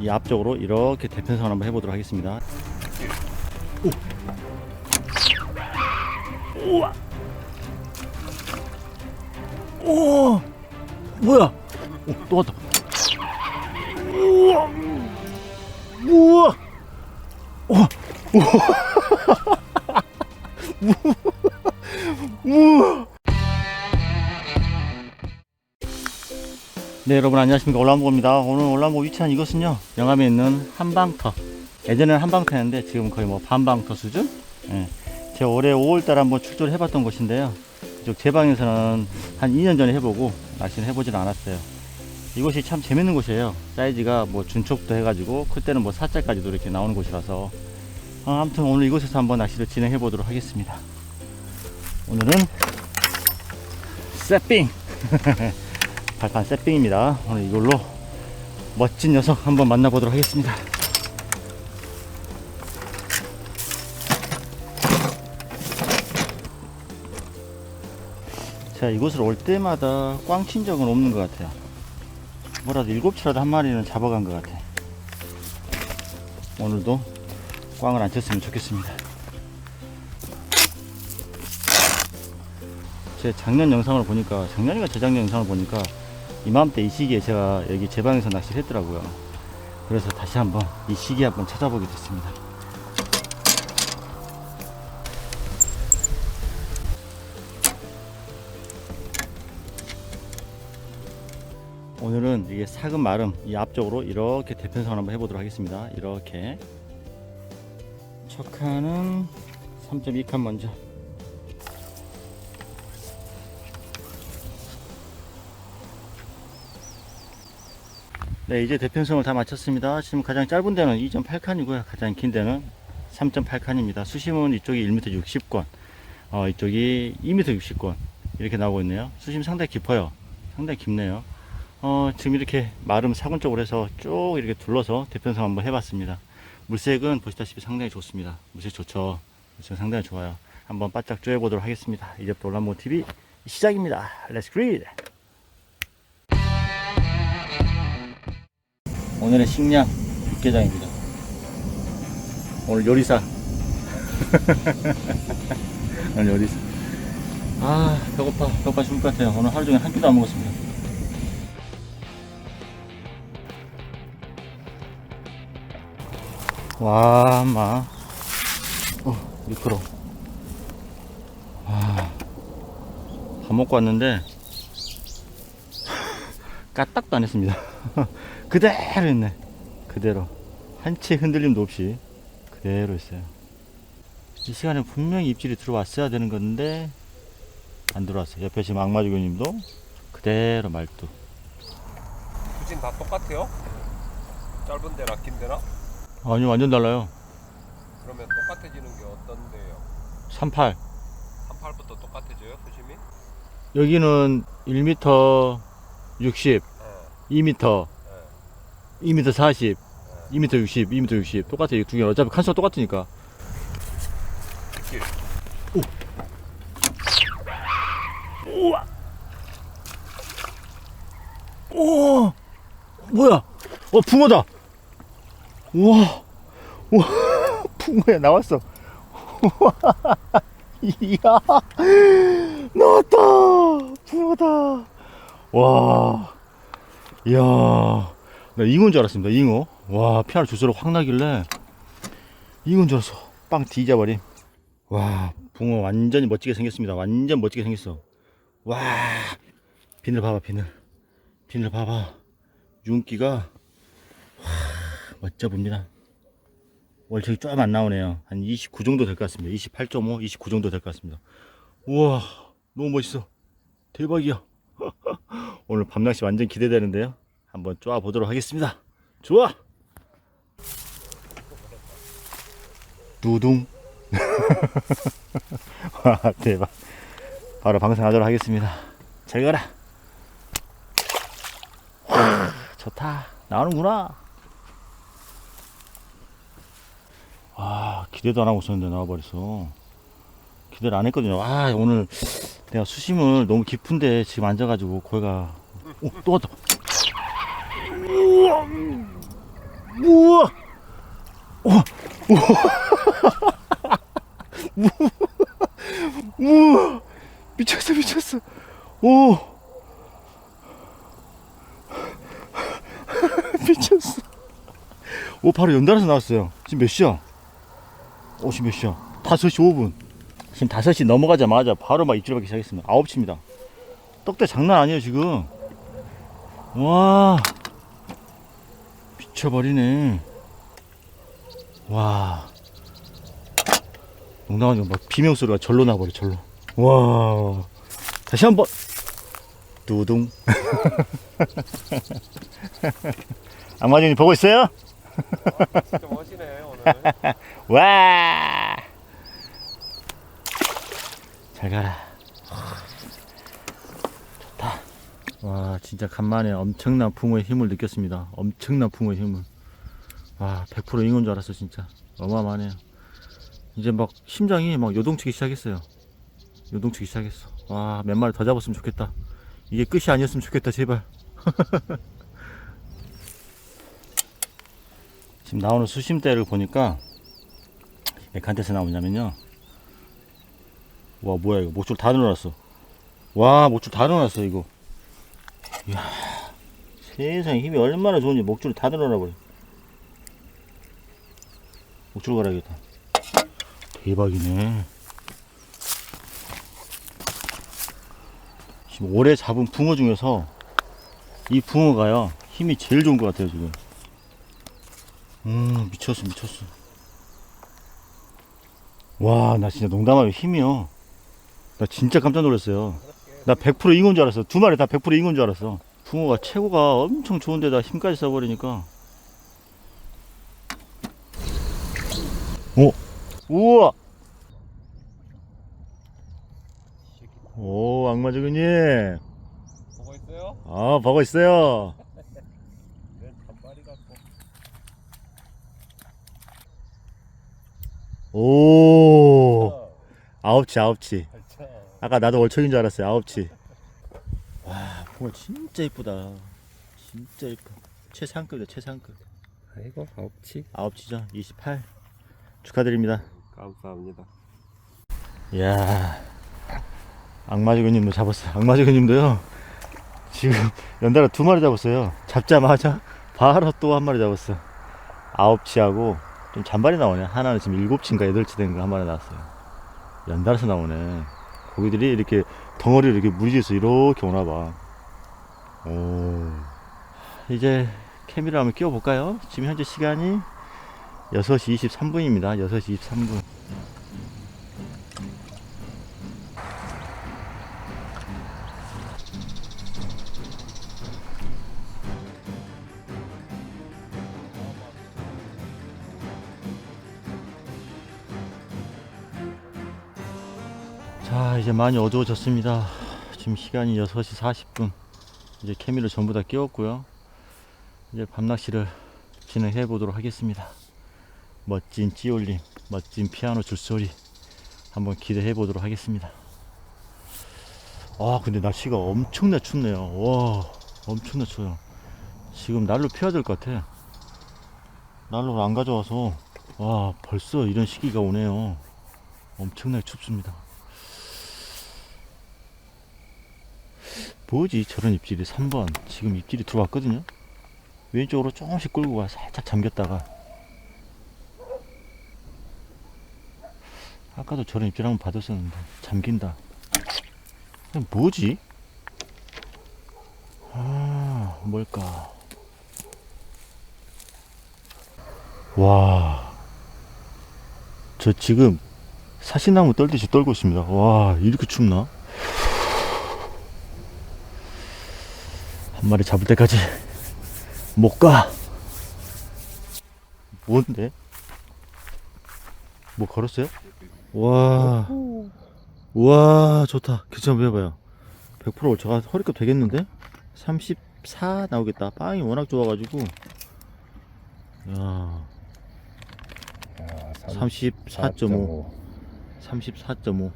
이 앞쪽으로 이렇게 대편성을 한번 해보도록 하겠습니다. 오. 우와. 오. 뭐야? 오, 또 왔다. 우와. 우와. 우와. 우와. 네 여러분 안녕하십니까. 올라무입니다. 오늘 올라무 위치한 이곳은요. 영암에 있는 한방터. 예전에는 한방터였는데 지금 거의 뭐 반방터 수준? 예. 제가 올해 5월달 한번 출조를 해봤던 곳인데요. 이쪽 제 방에서는 한 2년 전에 해보고 낚시는 해보진 않았어요. 이곳이 참 재밌는 곳이에요. 사이즈가 뭐 준촉도 해가지고 클 때는 뭐 4자까지도 이렇게 나오는 곳이라서. 어, 아무튼 오늘 이곳에서 한번 낚시를 진행해 보도록 하겠습니다. 오늘은 세핑 발판 세핑입니다. 오늘 이걸로 멋진 녀석 한번 만나보도록 하겠습니다. 제가 이곳을 올 때마다 꽝친 적은 없는 것 같아요. 뭐라도 일곱 치라도 한 마리는 잡아간 것 같아. 오늘도 꽝을 안 쳤으면 좋겠습니다. 제 작년 영상을 보니까 작년인가 재작년 영상을 보니까 이맘때 이 시기에 제가 여기 제 방에서 낚시를 했더라고요. 그래서 다시 한번 이 시기에 한번 찾아보게 됐습니다. 오늘은 이게 사금 마름 이 앞쪽으로 이렇게 대편성을 한번 해보도록 하겠습니다. 이렇게 첫 칸은 3.2칸 먼저 네, 이제 대편성을 다 마쳤습니다. 지금 가장 짧은 데는 2.8칸이고요. 가장 긴 데는 3.8칸입니다. 수심은 이쪽이 1m 60권, 어, 이쪽이 2m 60권 이렇게 나오고 있네요. 수심 상당히 깊어요. 상당히 깊네요. 어, 지금 이렇게 마름 사군 쪽으로 해서 쭉 이렇게 둘러서 대편성 한번 해봤습니다. 물색은 보시다시피 상당히 좋습니다. 물색 좋죠. 물색 상당히 좋아요. 한번 바짝 쪼여보도록 하겠습니다. 이제부터 올라모 TV 시작입니다. Let's read. 오늘의 식량 육개장입니다. 오늘 요리사. 오늘 요리사. 아 배고파 배고파 죽을 것 같아요. 오늘 하루 종일 한 끼도 안 먹었습니다. 와, 마. 어, 미끄러. 와. 밥 먹고 왔는데, 까딱도 안 했습니다. 그대로 있네. 그대로. 한채 흔들림도 없이 그대로 있어요. 이 시간에 분명히 입질이 들어왔어야 되는 건데, 안 들어왔어요. 옆에 지금 악마주교님도 그대로 말뚝. 구진 다 똑같아요? 짧은 데나 긴 데나? 아니, 완전 달라요. 그러면 똑같아지는 게 어떤데요? 38. 38부터 똑같아져요? 수심이? 여기는 1m 60, 네. 2m, 네. 2m 40, 2m 60, 2m 60. 똑같아요. 두 개는 어차피 칸수가 똑같으니까. 뒷길. 오! 뭐야? 어, 붕어다! 우와! 우와! 붕어야, 나왔어. 우와! 이야! 나왔다! 붕어다! 와! 이야! 나 잉어인 줄 알았습니다, 잉어. 와, 피아노 주소로 확 나길래, 잉어인 줄 알았어. 빵 뒤져버림. 와, 붕어 완전히 멋지게 생겼습니다. 완전 멋지게 생겼어. 와! 비늘 봐봐, 비늘. 비늘 봐봐. 윤기가 와, 멋져 봅니다. 월척이 좀안 나오네요. 한 29 정도 될 것 같습니다. 28.5, 29 정도 될 것 같습니다. 우와, 너무 멋있어. 대박이야. 오늘 밤낚시 완전 기대되는데요. 한번 쪼아 보도록 하겠습니다. 좋아. 두둥. 와, 대박. 바로 방송하도록 하겠습니다. 잘 가라. 좋다. 나오는구나. 와, 기대도 안 하고 있었는데 나와버렸어. 기대를 안 했거든요. 와, 오늘 내가 수심을 너무 깊은데 지금 앉아가지고 거기가, 오, 또 왔다. 우와, 우와! 우와! 우와! 우와! 미쳤어, 미쳤어. 오! 미쳤어. 오, 바로 연달아서 나왔어요. 지금 몇 시야? 오, 지금 몇 시야? 5시 5분. 지금 5시 넘어가자마자 바로 막 입질 받기 시작했습니다. 9시입니다. 떡대 장난 아니에요, 지금. 와. 미쳐버리네. 와. 농담하지 막 비명 소리가 절로 나버려, 절로. 와. 다시 한 번. 두둥. 악마준이 보고 있어요? 진짜 멋이네 오늘. 와. 잘 가라. 좋다. 와, 진짜 간만에 엄청난 붕어의 힘을 느꼈습니다. 엄청난 붕어의 힘을. 와, 100% 잉어인 줄 알았어, 진짜. 어마어마하네요. 이제 막 심장이 막 요동치기 시작했어요. 요동치기 시작했어. 와, 몇 마리 더 잡았으면 좋겠다. 이게 끝이 아니었으면 좋겠다, 제발. 지금 나오는 수심대를 보니까 맥한테서 나오냐면요. 와 뭐야 이거 목줄 다 늘어났어. 와 목줄 다 늘어났어 이거. 이야 세상에 힘이 얼마나 좋은지 목줄이 다 늘어나 버려. 목줄 갈아야겠다. 대박이네. 지금 올해 잡은 붕어 중에서 이 붕어가요 힘이 제일 좋은 것 같아요 지금. 음 미쳤어 미쳤어. 와, 나 진짜 농담하면 힘이요. 나 진짜 깜짝 놀랐어요. 나 100% 잉어인 줄 알았어. 두 마리 다 100% 잉어인 줄 알았어. 붕어가 최고가 엄청 좋은데다 힘까지 써버리니까. 오, 우와! 오, 악마 주근님. 보고 있어요? 아, 보고 있어요. 오, 어, 아홉치, 아홉치. 아까 나도 월척인 줄 알았어요. 아홉치. 와, 붕어 진짜 이쁘다. 진짜 이뻐. 최상급이다, 최상급. 아이고 아홉치. 아홉치죠. 28. 축하드립니다. 감사합니다. 이야. 악마지근님도 잡았어요. 악마지근님도요. 지금 연달아 두 마리 잡았어요. 잡자마자 바로 또 한 마리 잡았어. 아홉 치하고 좀 잔발이 나오네. 하나는 지금 일곱 치인가 여덟 치 된 거 한 마리 나왔어요. 연달아서 나오네. 고기들이 이렇게 덩어리로 이렇게 무리지어서 이렇게 오나 봐. 오. 이제 캐미를 한번 끼워볼까요? 지금 현재 시간이 6시 23분입니다. 6시 23분. 이제 많이 어두워졌습니다. 지금 시간이 6시 40분. 이제 케미를 전부 다 끼웠고요. 이제 밤낚시를 진행해 보도록 하겠습니다. 멋진 찌올림, 멋진 피아노 줄소리 한번 기대해 보도록 하겠습니다. 아, 근데 날씨가 엄청나 춥네요. 와, 엄청나 추워요. 지금 날로 피워야 될 것 같아. 난로를 안 가져와서, 와, 벌써 이런 시기가 오네요. 엄청나게 춥습니다. 뭐지, 저런 입질이 3번. 지금 입질이 들어왔거든요. 왼쪽으로 조금씩 끌고 가 살짝 잠겼다가 아까도 저런 입질 한번 받았었는데 잠긴다 뭐지? 아 뭘까 와 저 지금 사시나무 떨듯이 떨고 있습니다 와 이렇게 춥나? 한 마리 잡을 때까지 못 가. 뭔데? 뭐 걸었어요? 와, 와, 좋다. 기차 한번 해봐요. 100% 저가 허리값 되겠는데? 34 나오겠다. 빵이 워낙 좋아가지고. 야, 34.5. 34.5.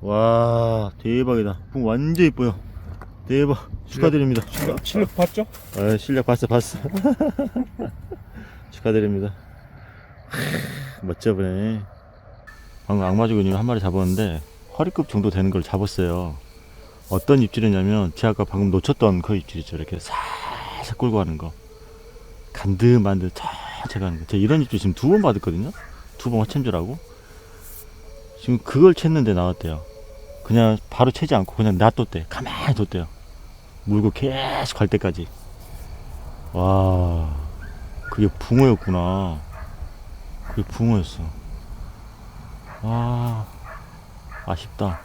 와, 대박이다. 붕 완전 이뻐요. 대박. 축하드립니다. 실력 봤죠? 아, 실력 봤어, 봤어. 축하드립니다. 멋져 보네. 방금 악마주근님 한 마리 잡았는데 허리급 정도 되는 걸 잡았어요. 어떤 입질이냐면 제가 아까 방금 놓쳤던 그 입질이죠. 이렇게 살살 끌고 가는 거. 간드만드 천천히 가는 거. 제가 이런 입질 지금 두 번 받았거든요. 두 번 허챔질하고. 지금 그걸 챘는데 나왔대요. 그냥 바로 채지 않고 그냥 놔뒀대. 가만히 뒀대요. 물고 계속 갈 때까지. 와, 그게 붕어였구나. 그게 붕어였어. 와, 아쉽다.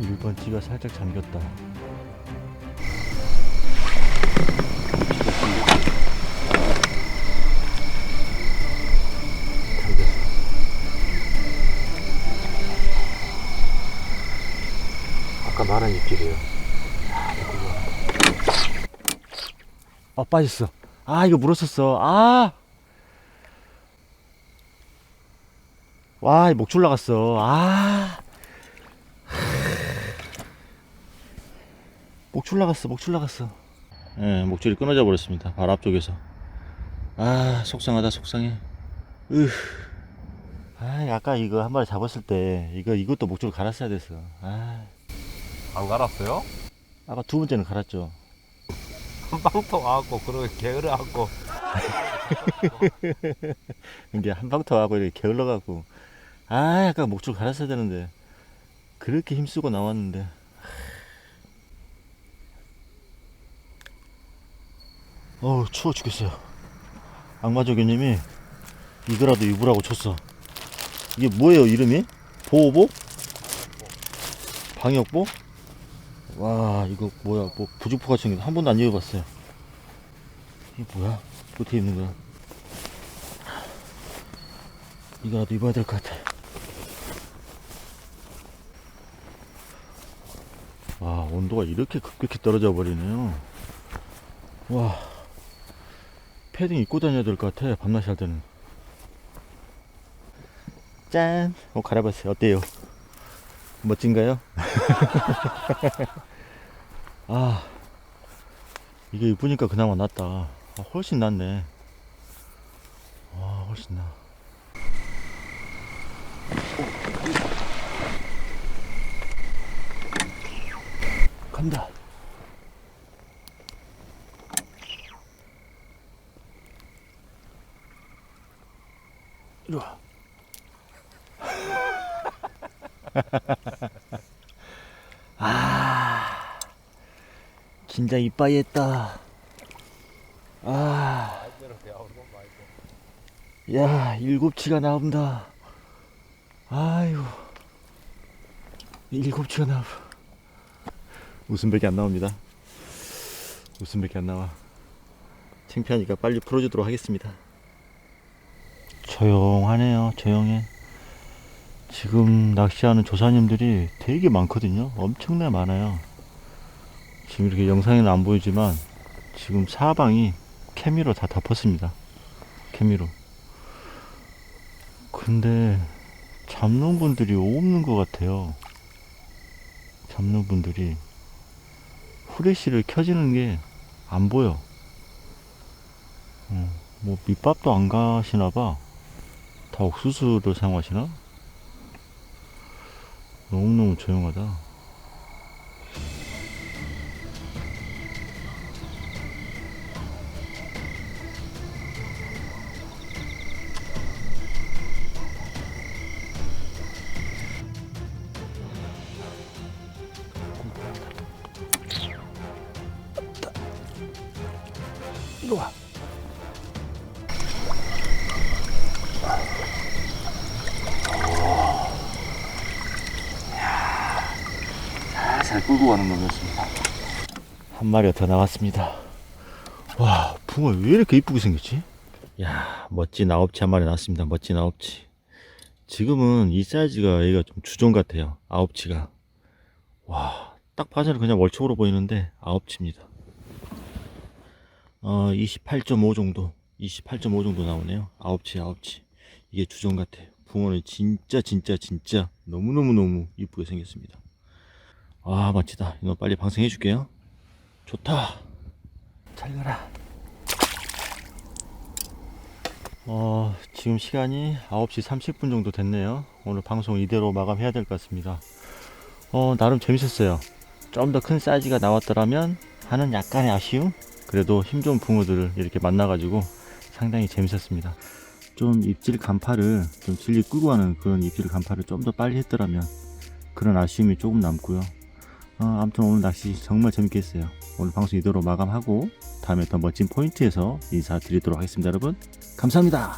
일번 찌가 살짝 잠겼다. 아까 말한 입질이에요. 아 빠졌어. 아 이거 물었었어. 아. 와 목줄 나갔어. 아. 목줄 나갔어. 목줄 나갔어. 예, 목줄이 끊어져 버렸습니다. 바로 앞쪽에서. 아 속상하다 속상해. 으. 아 아까 이거 한 마리 잡았을 때 이거 이것도 목줄 갈았어야 됐어. 아. 안 갈았어요? 아까 두 번째는 갈았죠. 한방터 와갖고 그러고 게으르갖고 이게 한방터 하고 이렇게 게을러가고 아 약간 목줄 갈았어야 되는데 그렇게 힘쓰고 나왔는데 어우 추워 죽겠어요 악마조교님이 이거라도 입으라고 줬어 이게 뭐예요 이름이? 보호복? 방역복? 와 이거 뭐야 뭐 부직포 같이 생겨서 한 번도 안 입어봤어요 이게 뭐야 어떻게 입는 거야 이거라도 입어야 될 것 같아. 와, 온도가 이렇게 급격히 떨어져 버리네요. 와, 패딩 입고 다녀야 될 것 같아, 밤낮이 할 때는. 짠! 옷 갈아봤어요. 어때요? 멋진가요? 아, 이게 입으니까 그나마 낫다. 아, 훨씬 낫네. 와, 훨씬 나. 간다. 이리 와. 긴장 이빠이 했다. 아, 야, 일곱치가 나온다. 아유, 일곱치가 나와. 웃음밖에 안 나옵니다. 웃음밖에 안 나와. 창피하니까 빨리 풀어주도록 하겠습니다. 조용하네요. 조용해. 지금 낚시하는 조사님들이 되게 많거든요. 엄청나게 많아요. 지금 이렇게 영상에는 안 보이지만 지금 사방이 케미로 다 덮었습니다. 케미로. 근데 잡는 분들이 없는 것 같아요. 잡는 분들이 후레쉬를 켜지는 게 안 보여. 어, 뭐 밑밥도 안 가시나 봐. 다 옥수수를 사용하시나? 너무너무 조용하다. 끌고 가는 놈이었습니다. 한 마리가 더 나왔습니다. 와, 붕어 왜 이렇게 이쁘게 생겼지? 야, 멋진 아홉치 한 마리 나왔습니다. 멋진 아홉치. 지금은 이 사이즈가 얘가 좀 주종 같아요. 아홉치가. 와, 딱 봐서는 그냥 월척으로 보이는데 아홉치입니다. 어, 28.5 정도. 28.5 정도 나오네요. 아홉치, 아홉치. 이게 주종 같아요. 붕어는 진짜 진짜 진짜 너무너무너무 이쁘게 생겼습니다 아 멋지다. 이거 빨리 방생해 줄게요. 좋다. 잘 가라. 어, 지금 시간이 9시 30분 정도 됐네요. 오늘 방송 이대로 마감해야 될 것 같습니다. 어 나름 재밌었어요. 좀 더 큰 사이즈가 나왔더라면 하는 약간의 아쉬움? 그래도 힘 좋은 붕어들을 이렇게 만나 가지고 상당히 재밌었습니다. 좀 입질 간파를 좀 질리 끄고 하는 그런 입질 간파를 좀 더 빨리 했더라면 그런 아쉬움이 조금 남고요 어, 아무튼 오늘 낚시 정말 재밌게 했어요. 오늘 방송 이대로 마감하고 다음에 더 멋진 포인트에서 인사드리도록 하겠습니다 여러분. 감사합니다